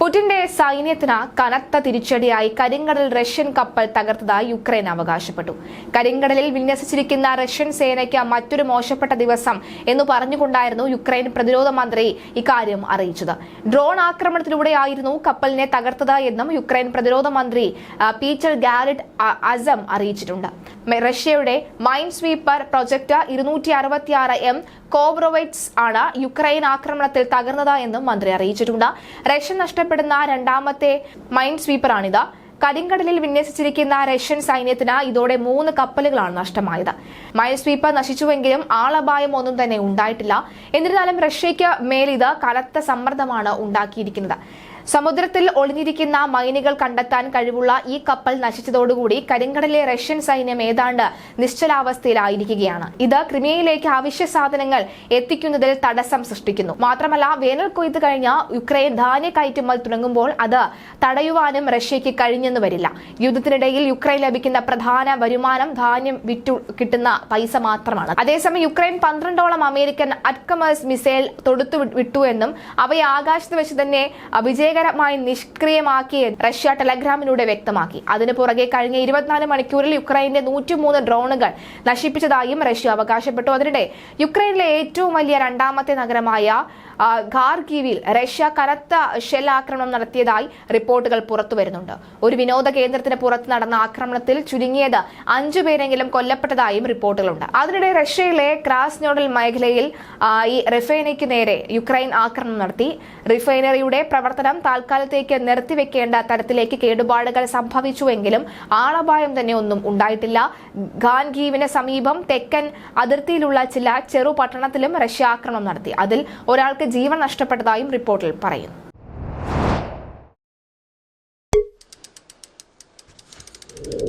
പുടിന്റെ സൈന്യത്തിന് കനത്ത തിരിച്ചടിയായി കരിങ്കടൽ റഷ്യൻ കപ്പൽ തകർത്തതായി യുക്രൈൻ അവകാശപ്പെട്ടു. കരിങ്കടലിൽ വിന്യസിച്ചിരിക്കുന്ന റഷ്യൻ സേനയ്ക്ക് മറ്റൊരു മോശപ്പെട്ട ദിവസം എന്ന് പറഞ്ഞുകൊണ്ടായിരുന്നു യുക്രൈൻ പ്രതിരോധ മന്ത്രി ഇക്കാര്യം അറിയിച്ചത്. ഡ്രോൺ ആക്രമണത്തിലൂടെയായിരുന്നു കപ്പലിനെ തകർത്തത് എന്നും യുക്രൈൻ പ്രതിരോധ മന്ത്രി പീറ്റർ ഗാരറ്റ് അസം അറിയിച്ചിട്ടുണ്ട്. റഷ്യയുടെ മൈൻ സ്വീപ്പർ പ്രൊജക്ട് ഇരുന്നൂറ്റി അറുപത്തിയാറ് എം കോബ്രോവൈറ്റ്സ് ആണ് യുക്രൈൻ ആക്രമണത്തിൽ തകർന്നത് എന്നും മന്ത്രി അറിയിച്ചിട്ടുണ്ട്. റഷ്യ നഷ്ടപ്പെടുന്ന രണ്ടാമത്തെ മൈൻഡ് സ്വീപ്പറാണിത്. കരിങ്കടലിൽ വിന്യസിച്ചിരിക്കുന്ന റഷ്യൻ സൈന്യത്തിന് ഇതോടെ മൂന്ന് കപ്പലുകളാണ് നഷ്ടമായത്. മൈൻ സ്വീപ്പർ നശിച്ചുവെങ്കിലും ആളപായം ഒന്നും തന്നെ ഉണ്ടായിട്ടില്ല. എന്നിരുന്നാലും റഷ്യയ്ക്ക് മേലിത് കനത്ത സമ്മർദ്ദമാണ് ഉണ്ടാക്കിയിരിക്കുന്നത്. സമുദ്രത്തിൽ ഒളിഞ്ഞിരിക്കുന്ന മൈനുകൾ കണ്ടെത്താൻ കഴിവുള്ള ഈ കപ്പൽ നശിച്ചതോടുകൂടി കരിങ്കടലിലെ റഷ്യൻ സൈന്യം ഏതാണ്ട് നിശ്ചലാവസ്ഥയിലായിരിക്കുകയാണ്. ഇത് ക്രിമിയയിലേക്ക് അവശ്യ സാധനങ്ങൾ എത്തിക്കുന്നതിൽ തടസ്സം സൃഷ്ടിക്കുന്നു. മാത്രമല്ല വേനൽ കൊയ്ത്ത് കഴിഞ്ഞ യുക്രൈൻ ധാന്യ കയറ്റുമതി തുടങ്ങുമ്പോൾ അത് തടയുവാനും റഷ്യയ്ക്ക് കഴിഞ്ഞെന്ന് വരില്ല. യുദ്ധത്തിനിടയിൽ യുക്രൈൻ ലഭിക്കുന്ന പ്രധാന വരുമാനം ധാന്യം വിറ്റു കിട്ടുന്ന പൈസ മാത്രമാണ്. അതേസമയം യുക്രൈൻ പന്ത്രണ്ടോളം അമേരിക്കൻ അറ്റ്കമേഴ്സ് മിസൈൽ തൊടുത്തു വിട്ടു എന്നും അവയെ ആകാശത്ത് വെച്ച് തന്നെ വിജയകരമായി നിഷ്ക്രിയമാക്കി റഷ്യ ടെലഗ്രാമിലൂടെ വ്യക്തമാക്കി. അതിനു പുറകെ കഴിഞ്ഞ ഇരുപത്തിനാല് മണിക്കൂറിൽ യുക്രൈന്റെ നൂറ്റിമൂന്ന് ഡ്രോണുകൾ നശിപ്പിച്ചതായും റഷ്യ അവകാശപ്പെട്ടു. അതിനിടെ യുക്രൈനിലെ ഏറ്റവും വലിയ രണ്ടാമത്തെ നഗരമായ ഖാർഗീവിൽ റഷ്യ കനത്ത ഷെൽ ആക്രമണം നടത്തിയതായി റിപ്പോർട്ടുകൾ പുറത്തു വരുന്നുണ്ട്. ഒരു വിനോദ കേന്ദ്രത്തിന് പുറത്ത് നടന്ന ആക്രമണത്തിൽ ചുരുങ്ങിയത് അഞ്ചു പേരെങ്കിലും കൊല്ലപ്പെട്ടതായും റിപ്പോർട്ടുകളുണ്ട്. അതിനിടെ റഷ്യയിലെ ക്രാസ്നോഡൽ മേഖലയിൽ ഈ റിഫൈനറിക്ക് നേരെ യുക്രൈൻ ആക്രമണം നടത്തി. റിഫൈനറിയുടെ പ്രവർത്തനം താൽക്കാലത്തേക്ക് നിർത്തിവെക്കേണ്ട തരത്തിലേക്ക് കേടുപാടുകൾ സംഭവിച്ചുവെങ്കിലും ആളപായം തന്നെ ഒന്നും ഉണ്ടായിട്ടില്ല. ഖാൻഗീവിന് സമീപം തെക്കൻ അതിർത്തിയിലുള്ള ചില ചെറു പട്ടണത്തിലും റഷ്യ ആക്രമണം നടത്തി. അതിൽ ഒരാൾക്ക് ജീവൻ നഷ്ടപ്പെട്ടതായും റിപ്പോർട്ടിൽ പറയുന്നു. Thank you.